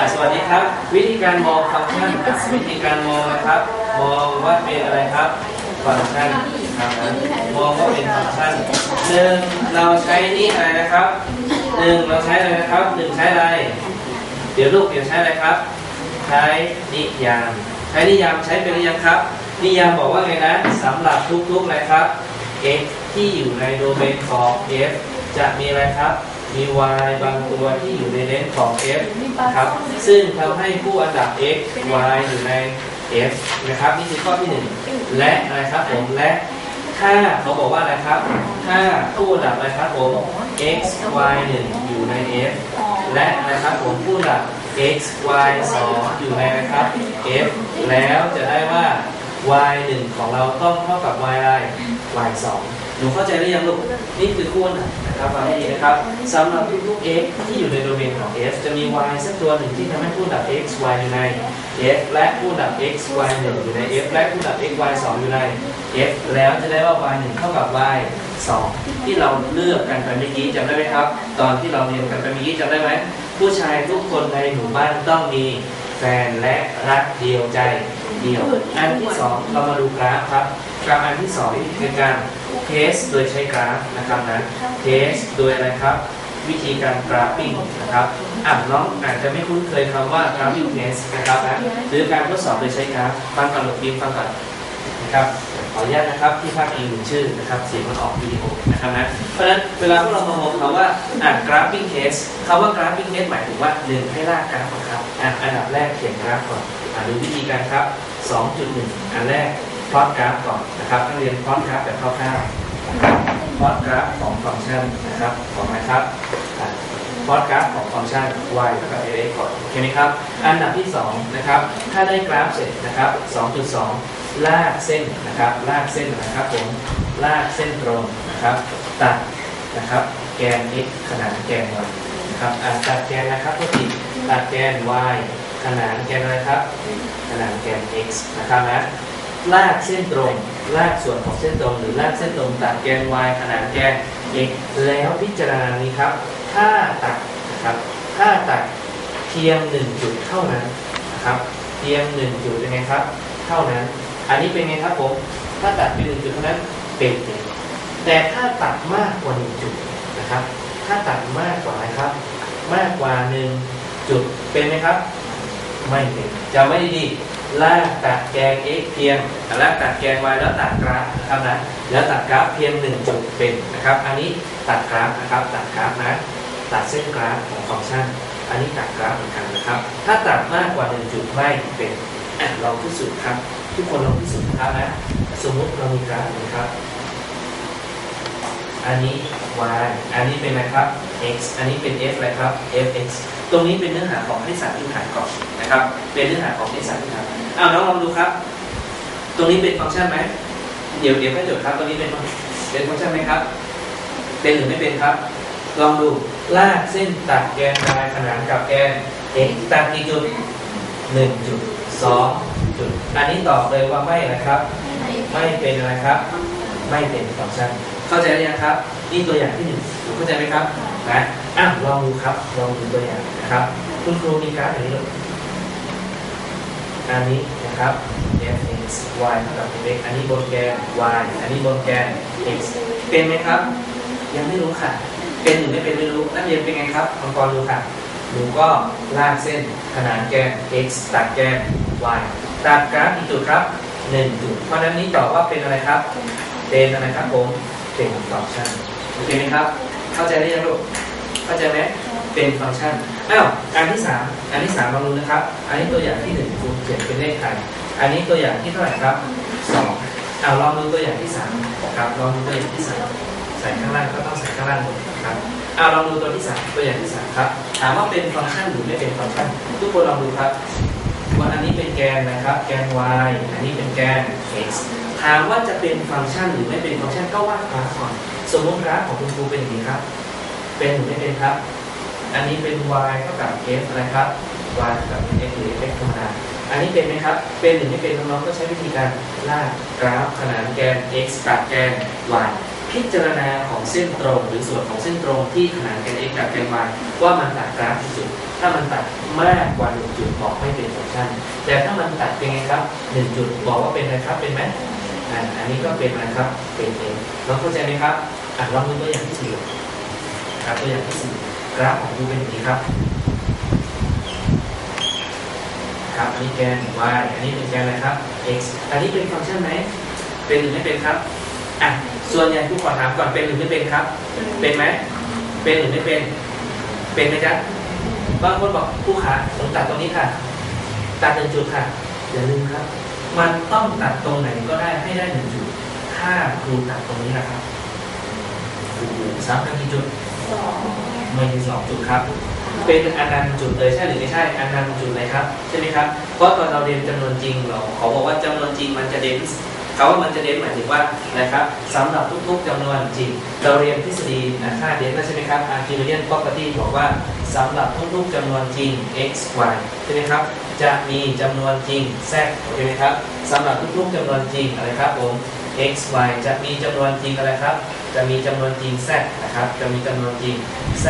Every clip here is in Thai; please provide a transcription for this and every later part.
อะสวัสดีครับ วิธีการมองฟังก์ชันอะวิธีการมองนะครับ มองว่าเป็นอะไรครับฟังก์ชันครับมองว่าเป็นฟังก์ชันหนึ่งเราใช้นี่อะไรนะครับหนึ่งเราใช้อะไรนะครับหนึ่งใช้อะไร เดี๋ยวลูกเดี๋ยวใช้อะไรครับ ใช้นิยาม ใช้นิยามใช้เป็นหรือยังครับ นิยามบอกว่าไงนะสำหรับทุกๆอะไรครับ x ที่อยู่ในโดเมนของ f จะมีอะไรครับ มี y บางตัวที่อยู่ในเลนส์ของ f นะครับ ซึ่งทำให้คู่อันดับ x y อยู่ใน f นะครับนี่คือข้อที่หนึ่งและอะไรครับผมและถ้าเขาบอกว่าอะไรครับถ้าคู่อันดับอะไรครับผม x y 1อยู่ใน f และนะครับผมคู่อันดับ x y 2อยู่ในนะครับ f แล้วจะได้ว่า y 1ของเราต้องเท่ากับ y อะไร y 2 หนูเข้าใจหรือยังลูกนี่คือคู่นนะครับฟังให้ดีนะครับสำหรับทุกๆ x ที่อยู่ในโดเมนของ f จะมี y สักตัวหนึ่งที่ทำให้คู่อันดับ x y อยู่ใน f และคู่อันดับ x y 1อยู่ใน f และคู่อันดับ x y 2อยู่ใน f แล้วจะได้ว่า y 1เท่ากับ y 2ที่เราเลือกกันไปเมื่อกี้จำได้ไหมครับ ตอนที่เราเรียนกันไปเมื่อกี้จำได้ไหมผู้ชายทุกคนในหมู่บ้านต้องมีแฟนและรักเดียวใจ เดียว อันที่สองเรามาดูกราฟครับกราฟอันที่สองคือการเทสโดยใช้กราฟนะครับนะเทสโดยอะไรครับ วิธีการกราฟปิ้งนะครับอะน้องอาจจะไม่คุ้นเคยคำว่ากราฟปิ้งเทสนะครับนะหรือการทดสอบโดยใช้กราฟฟังก่อนลูกบิมฟังก่อนนะครับขออนุญาตนะครับที่ภาพอีกหนึ่งชื่อนะครับเสียงมันออกวิดีโอนะครับนะเพราะฉะนั้นเวลาพวกเรามามองคำว่าอ่านกราฟปิ้งเทสคำว่ากราฟปิ้งเทสหมายถึงว่าหนึ่งให้ลากกราฟก่อนครับอะอันดับแรกเขียนกราฟก่อน ดูวิธีการครับ 2.1 อันแรกพลอตกราฟก่อนนะครับนักเรียนพลอตกราฟแบบคร่าวๆพลอตกราฟของฟังก์ชันนะครับของอะครับพลอตกราฟของฟังก์ชัน y เท่ากับ a ก่อนโอเคไหมครับ อันดับที่2นะครับถ้าได้กราฟเสร็จนะครับ 2.2 ลากเส้นนะครับลากเส้นนะครับผมลากเส้นตรงนะครับ ตัดนะครับแกน x ขนานแกน y นะครับตัดแกนนะครับทุกทีตัดแกน y ขนานแกนอะไรครับ ขนานแกน x นะครับนะลากเส้นตรง ลากส่วนของเส้นตรง หรือลากเส้นตรงตัดแกน y ขนานแกน x แล้วพิจารณานี้ครับ ถ้าตัดนะครับ ถ้าตัดเพียงหนึ่งจุดเท่านั้นนะครับ เพียงหนึ่งจุดยังไงครับ เท่านั้น อันนี้เป็นไงครับผม ถ้าตัดเพียงหนึ่งจุดเท่านั้นเป็นเองแต่ถ้าตัดมากกว่าหนึ่งจุดนะครับ ถ้าตัดมากกว่าอะไรครับ มากกว่าหนึ่งจุดเป็นไหมครับ ไม่เป็นจำไม่ดีลากตัดแกน x เพียงลากตัดแกน y แล้วตัดกราฟนะครับนะแล้วตัดกราฟเพียงหนึ่งจุดเป็นนะครับ อันนี้ตัดกราฟนะครับตัดกราฟนะตัดเส้นกราฟของฟังก์ชัน อันนี้ตัดกราฟเหมือนกันนะครับ ถ้าตัดมากกว่าหนึ่งจุดไม่เป็นอะลองพิสูจน์ครับ ทุกคนลองพิสูจน์ครับนะสมมุติเรามีกราฟนะครับ อันนี้ y อันนี้เป็นอะไรครับ x อันนี้เป็น f อะไรครับ fx ตรงนี้เป็นเนื้อหาของคณิตศาสตร์พื้นฐานก่อนนะครับ เป็นเนื้อหาของคณิตศาสตร์พื้นฐานอ้าวน้องลองดูครับ ตรงนี้เป็นฟังก์ชันไหมเดี๋ยวเดี๋ยวให้จดครับตรงนี้เป็นเป็นฟังก์ชันไหมครับ เป็นหรือไม่เป็นครับ ลองดูลากเส้นตัดแกน y ขนานกับแกน x ตัดกี่จุดหนึ่งจุดสองจุด อันนี้ตอบเลยว่าไม่นะครับ ไม่เป็นอะไรครับ ไม่เป็นฟังก์ชัน เข้าใจหรือยังครับ นี่ตัวอย่างที่หนึ่งคุณเข้าใจไหมครับนะอะลองดูครับลองดูตัวอย่างนะครับ คุณครูมีกราฟอย่างนี้เลยอันนี้นะครับ f x y เท่ากับ f x อันนี้บนแกน y อันนี้บนแกน x เป็นไหมครับ ยังไม่รู้ค่ะ เป็นหรือไม่เป็นไม่รู้นักเรียนเป็นไงครับมังกรดูค่ะหนูก็ลากเส้นขนานแกน x ตัดแกน y ตัดกราฟกี่จุดครับหนึ่งจุดเพราะฉะนั้นนี้ตอบว่าเป็นอะไรครับ เป็นอะไรครับผม เป็นฟังก์ชันโอเคไหมครับ เข้าใจหรือยังลูกเข้าใจไหมเป็นฟังก์ชันอ้าวอันที่สามอันที่สามลองดูนะครับ อันนี้ตัวอย่างที่หนึ่งครูเขียนเป็นเลขไทยอันนี้ตัวอย่างที่เท่าไหร่ครับสองอ้าลองดูตัวอย่างที่สามครับลองดูตัวอย่างที่สามใส่ข้างล่างก็ต้องใส่ข้างล่างหมดครับเอาลองดูตัวที่สามตัวอย่างที่สามครับ ถามว่าเป็นฟังก์ชันหรือไม่เป็นฟังก์ชันทุกคนลองดูครับว่าอันนี้เป็นแกนนะครับ แกน y อันนี้เป็นแกน x ถามว่าจะเป็นฟังก์ชันหรือไม่เป็นฟังก์ชันก็วาดกราฟก่อนสมมติกราฟของคุณครูเป็นอย่างนี้ครับ เป็นหรือไม่เป็นครับ อันนี้เป็น y เท่ากับ f อะไรครับ y เท่ากับ x หรือ f ธรรมดาอันนี้เป็นไหมครับ เป็นหรือไม่เป็นน้องๆก็ใช้วิธีการลากกราฟขนานแกน x กับแกน y พิจารณาของเส้นตรงหรือส่วนของเส้นตรงที่ขนานกัน x กับแกน y ว่ามันตัดกราฟที่จุด ถ้ามันตัดมากกว่าหนึ่งจุดบอกไม่เป็นฟังก์ชัน แต่ถ้ามันตัดเป็นไงครับหนึ่งจุดบอกว่าเป็นอะไรครับ เป็นไหม อันนี้ก็เป็นอะไรครับเป็นเองเราเข้าใจไหมครับอะลองดูตัวอย่างที่สี่ครับตัวอย่างที่สี่กราฟของดูเป็นอย่างนี้ครับ ครับอันนี้แกน y อันนี้เป็นแกนอะไรครับ x อันนี้เป็นฟังก์ชันไหมเป็นหรือไม่เป็นครับอะส่วนใหญ่ผู้ขอถามก่อนเป็นหรือไม่เป็นครับ เป็นไหมเป็นหรือไม่เป็น เป็นไหมจ๊ะบางคนบอกผู้ขาผมตัดตรงนี้ค่ะ ตัดหนึ่งจุดค่ะอย่าลืมครับ มันต้องตัดตรงไหนก็ได้ให้ได้หนึ่งจุด ถ้าครูตัดตรงนี้นะครับโอ้โหสามกันกี่จุดสองไม่ใช่สองจุดครับ เป็นอนันต์จุดเลยใช่หรือไม่ใช่อนันต์จุดเลยครับใช่ไหมครับ เพราะตอนเราเรียนจำนวนจริงเราเขาบอกว่าจำนวนจริงมันจะเดนส์เขาว่ามันจะเดนส์หมายถึงว่านะครับสำหรับทุกๆจำนวนจริง เราเรียนทฤษฎีนะค่าเดนส์แล้วใช่ไหมครับ Archimedean property บอกว่าสำหรับทุกๆจำนวนจริง x y ใช่ไหมครับ จะมีจำนวนจริง z โอเคไหมครับสำหรับทุกๆจำนวนจริงอะไรครับผม x y จะมีจำนวนจริงอะไรครับ จะมีจำนวนจริง z นะครับ จะมีจำนวนจริง z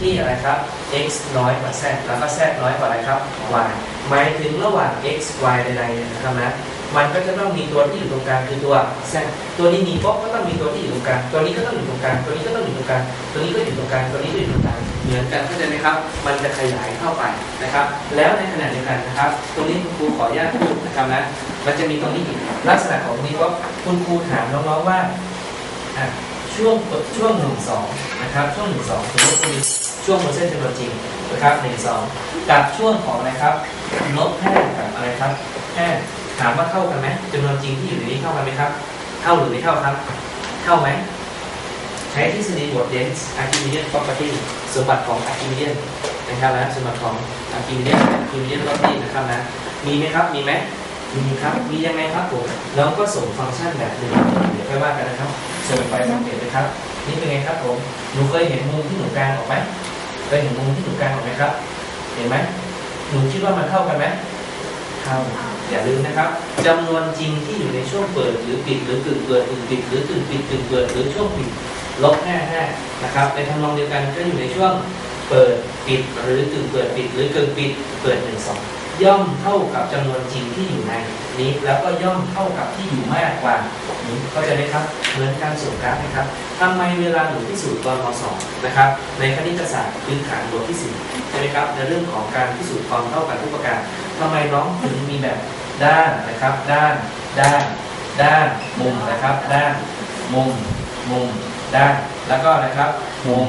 ที่อะไรครับ x น้อยกว่า z แล้วก็ z น้อยกว่าอะไรครับ y หมายถึงระหว่าง x y ใดๆนะครับนะมันก็จะต้องมีตัวที่อยู่ตรงกลางคือตัว z ตัวนี้มีปุ๊บก็ต้องมีตัวที่อยู่ตรงกลาง ตัวนี้ก็ต้องอยู่ตรงกลาง ตัวนี้ก็ต้องอยู่ตรงกลาง ตัวนี้ก็อยู่ตรงกลาง ตัวนี้ก็อยู่ตรงกลาง เหมือนกันเข้าใจไหมครับ มันจะขยายเข้าไปนะครับ แล้วในขณะเดียวกันนะครับ ตรงนี้คุณครูขออนุญาตพูดนะครับนะ มันจะมีตรงนี้อีกลักษณะของตรงนี้ว่าคุณครูถามน้องๆว่าอะช่วงช่วงหนึ่งสองนะครับ ช่วงหนึ่งสองสมมติคุณช่วงบนเส้นจำนวนจริงนะครับหนึ่งสองกับช่วงของอะไรครับลบห้ากับอะไรครับห้าถามว่าเท่ากันไหมจำนวนจริงที่อยู่ในนี้เท่ากันไหมครับเท่าหรือไม่เท่าครับเท่าไหม ใช้ทฤษฎีบทเดนส์อาร์คิมิเดียน property สมบัติของอาร์คิมิเดียนนะครับนะสมบัติของอาร์คิมิเดียนอาร์คิมิเดียน property นะครับนะมีไหมครับมีไหมมีครับมียังไงครับผมแล้วก็ส่งฟังก์ชันแบบหนึ่งเดี๋ยวค่อยว่ากันนะครับส่งไปสังเกตเลยครับ นี่เป็นไงครับผมหนูเคยเห็นมุมที่หนูกลางออกไหมเคยเห็นมุมที่หนูกลางออกไหมครับ เห็นไหมหนูคิดว่ามันเท่ากันไหมเท่าอย่าลืมนะครับจำนวนจริงที่อยู่ในช่วงเปิดหรือปิดหรือกึ่งเปิดกึ่งปิดหรือกึ่งปิดกึ่งเปิดหรือช่วงปิด ลบ55นะครับในทำนองเดียวกันก็อยู่ในช่วงเปิดปิดหรือกึ่งเปิดปิด หรือกึ่งปิดเปิด1 2ย่อมเท่ากับจำนวนจริงที่อยู่ในนี้แล้วก็ย่อมเท่ากับที่อยู่มากกว่านี้เข้าใจไหมครับเหมือนการส่งกราฟนะครับทำไมเวลาหนูพิสูจน์ตอนม .2 นะครับในคณิตศาสตร์พื้นฐานบทที่สี่ใช่ไหมครับในเรื่องของการพิสูจน์ความเท่ากันทุกประการทำไมน้องถึงมีแบบด้านนะครับ ด้าน ด้าน ด้าน มุมนะครับ ด้าน มุม มุม ด้านแล้วก็นะครับ มุม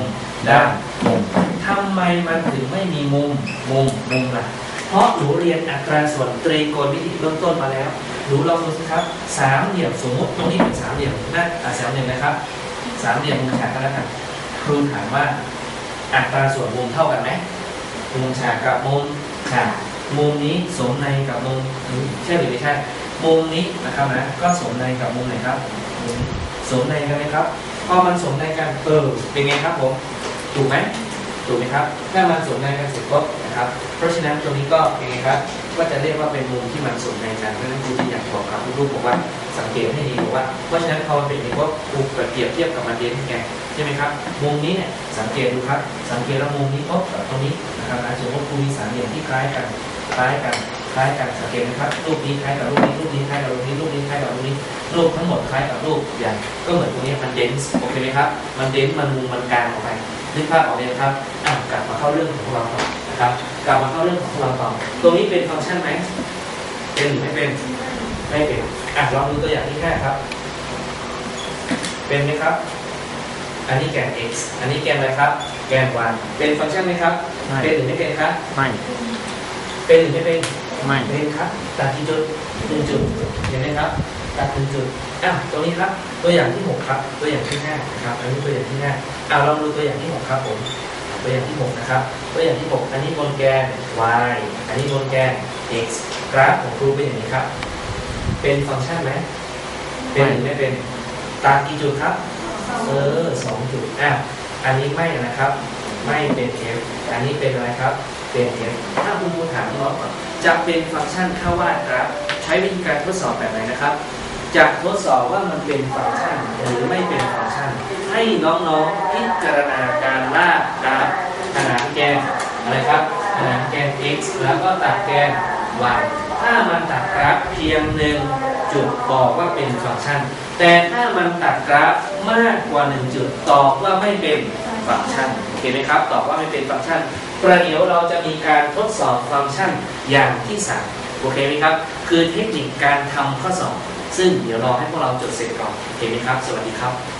ด้านมุมทำไมมันถึงไม่มีมุมมุมมุมล่ะ เพราะหนูเรียนอัตราส่วนตรีโกณมิติเบื้องต้นมาแล้วหนูลองดูสิครับสามเหลี่ยมสมมติตรงนี้เป็นสามเหลี่ยมนะอะสามเหลี่ยมนะครับสามเหลี่ยมมุมฉากกันแล้วกันครูถามว่าอัตราส่วนมุมเท่ากันไหมมุมฉากกับมุมฉากมุมนี้สมในกับมุมใช่หรือไม่ใช่มุมนี้นะครับนะก็สมในกับมุมไหนครับสมในกันไหมครับ พอมันสมในกันเออเป็นไงครับผมถูกไหมถูกไหมครับถ้ามันสมในกันเสร็จปุ๊บนะครับ เพราะฉะนั้นตรงนี้ก็เป็นไงครับก็จะเรียกว่าเป็นมุมที่มันสมในกันเพราะฉะนั้นครูที่อยากบอกครับลูกๆบอกว่าสังเกตให้ดีบอกว่า เพราะฉะนั้นพอมันเป็นอย่างนี้ว่าครูเปรียบเทียบกับมันเรียนที่แกใช่ไหมครับมุมนี้เนี่ยสังเกตดูครับ สังเกตว่ามุมนี้ปุ๊บกับตรงนี้นะครับอาจจะว่าครูมีสามเหลี่ยมที่คล้ายกันคล้ายกัน คล้ายกันสังเกตนะครับรูปนี้คล้ายกับรูปนี้รูปนี้คล้ายกับรูปนี้รูปนี้คล้ายกับรูปนี้รูปทั้งหมดคล้ายกับรูปอย่างก็เหมือนตรงนี้มันเดนส์โอเคไหมครับมันเดนส์มันมุมมันกลางออกไปนึกภาพออกเลยครับอะกลับมาเข้าเรื่องของเราต่อนะครับกลับมาเข้าเรื่องของเราต่อตรงนี้เป็นฟังก์ชันไหมเป็นหรือไม่เป็นไม่เป็นอะลองดูตัวอย่างที่แค่ครับ เป็นไหมครับ อันนี้แกน x อันนี้แกนอะไรครับ แกน y เป็นฟังก์ชันไหมครับไม่เป็นหรือไม่เป็นครับไม่เป็นหรือไม่เป็น ไม่เป็นครับตัดกี่จุดหนึ่งจุดเห็นไหมครับตัดหนึ่งจุดอะตรงนี้ครับ ตัวอย่างที่หกครับ ตัวอย่างที่ห้านะครับ อันนี้ตัวอย่างที่ห้าอะลองดูตัวอย่างที่หกครับผมตัวอย่างที่หกนะครับ ตัวอย่างที่หกอันนี้บนแกน y อันนี้บนแกน x กราฟของครูเป็นอย่างนี้ครับ เป็นฟังก์ชันไหมเป็นหรือไม่เป็นตัดกี่จุดครับเออสองจุดอะอันนี้ไม่นะครับ ไม่เป็น f อันนี้เป็นอะไรครับ เป็น f ถ้าคุณครูถามน้องจะเป็นฟังก์ชันค่าวาดกราฟใช้วิธีการทดสอบแบบไหนนะครับ จะทดสอบว่ามันเป็นฟังก์ชันหรือไม่เป็นฟังก์ชัน ให้น้องๆพิจารณาการลากกราฟขนานแกนอะไรครับขนานแกน x แล้วก็ตัดแกน y ถ้ามันตัดกราฟเพียงหนึ่งจุดบอกว่าเป็นฟังก์ชัน แต่ถ้ามันตัดกราฟมากกว่าหนึ่งจุดตอบว่าไม่เป็น ฟังก์ชันโอเคไหมครับตอบว่าไม่เป็นฟังก์ชัน ประเดี๋ยวเราจะมีการทดสอบฟังก์ชันอย่างที่สามโอเคไหมครับ คือเทคนิคการทำข้อสอบ ซึ่งเดี๋ยวรอให้พวกเราจดเสร็จก่อนโอเคไหมครับ สวัสดีครับ